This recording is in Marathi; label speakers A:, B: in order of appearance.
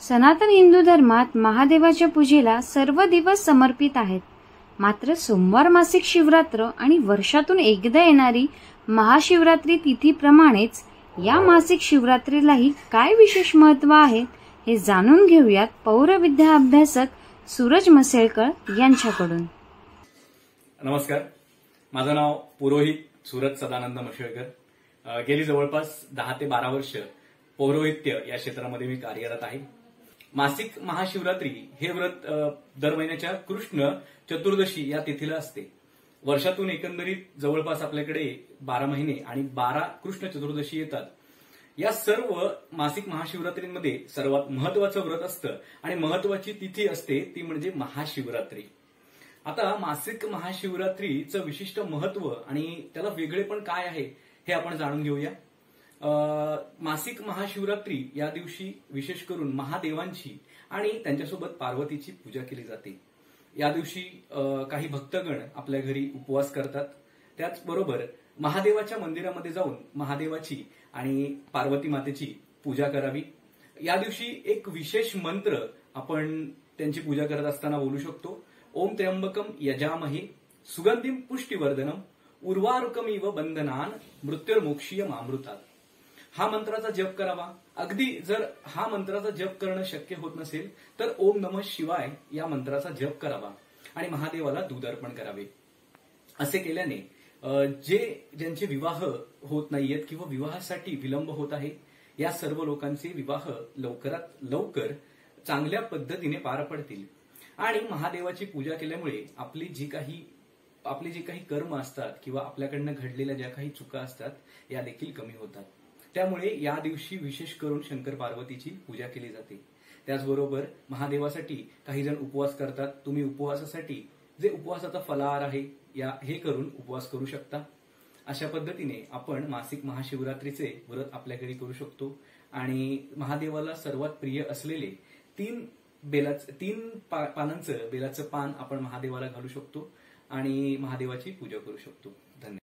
A: सनातन हिंदू धर्मात महादेवाच्या पूजेला सर्व दिवस समर्पित आहेत. मात्र सोमवार मासिक शिवरात्र आणि वर्षातून एकदा येणारी महाशिवरात्री तिथीप्रमाणेच या मासिक शिवरात्रीलाही काय विशेष महत्त्व आहे हे जाणून घेऊयात पौरविद्या अभ्यासक सूरज मसेळकर यांच्याकडून.
B: नमस्कार. माझं नाव पुरोहित सूरज सदानंद मसेळकर गेली जवळपास दहा ते बारा वर्ष पौरोहित्य या क्षेत्रामध्ये मी कार्यरत आहे. मासिक महाशिवरात्री हे व्रत दर महिन्याच्या कृष्ण चतुर्दशी या तिथीला असते. वर्षातून एकंदरीत जवळपास आपल्याकडे बारा महिने आणि बारा कृष्ण चतुर्दशी येतात. या सर्व मासिक महाशिवरात्रींमध्ये सर्वात महत्वाचं व्रत असतं आणि महत्वाची तिथी असते ती म्हणजे महाशिवरात्री. आता मासिक महाशिवरात्रीचं विशिष्ट महत्त्व आणि त्याला वेगळे पण काय आहे हे आपण जाणून घेऊया. मासिक महाशिवरात्री या दिवशी विशेष करून महादेवांची आणि त्यांच्यासोबत पार्वतीची पूजा केली जाते. या दिवशी काही भक्तगण आपल्या घरी उपवास करतात. त्याचबरोबर महादेवाच्या मंदिरामध्ये जाऊन महादेवाची आणि पार्वती मातेची पूजा करावी. या दिवशी एक विशेष मंत्र आपण त्यांची पूजा करत असताना बोलू शकतो. ओम त्र्यंबकम यजामहे सुगंधिम पुष्टिवर्धनम उर्वारुकमिव बंधनान मृत्युर्मोक्षीय मामृतात हा मंत्राचा जप करावा. अगदी जर हा मंत्राचा जप करणं शक्य होत नसेल तर ओम नम शिवाय या मंत्राचा जप करावा आणि महादेवाला दूध अर्पण करावे. असे केल्याने जे ज्यांचे विवाह होत नाहीयेत किंवा विवाहासाठी विलंब होत आहे या सर्व लोकांचे विवाह लवकरात लवकर चांगल्या पद्धतीने पार पडतील. आणि महादेवाची पूजा केल्यामुळे आपली जी काही आपले जे काही कर्म असतात किंवा आपल्याकडनं घडलेल्या ज्या काही चुका असतात या देखील कमी होतात. त्यामुळे या दिवशी विशेष करून शंकर पार्वतीची पूजा केली जाते. त्याचबरोबर महादेवासाठी काही जण उपवास करतात. तुम्ही उपवासासाठी जे उपवासाचा फलाहार आहे या हे करून उपवास करू शकता. अशा पद्धतीने आपण मासिक महाशिवरात्रीचे व्रत आपल्या घरी करू शकतो. आणि महादेवाला सर्वात प्रिय असलेले तीन बेलाच तीन पा- पानांचं बेलाचं पान आपण महादेवाला घालू शकतो आणि महादेवाची पूजा करू शकतो. धन्यवाद.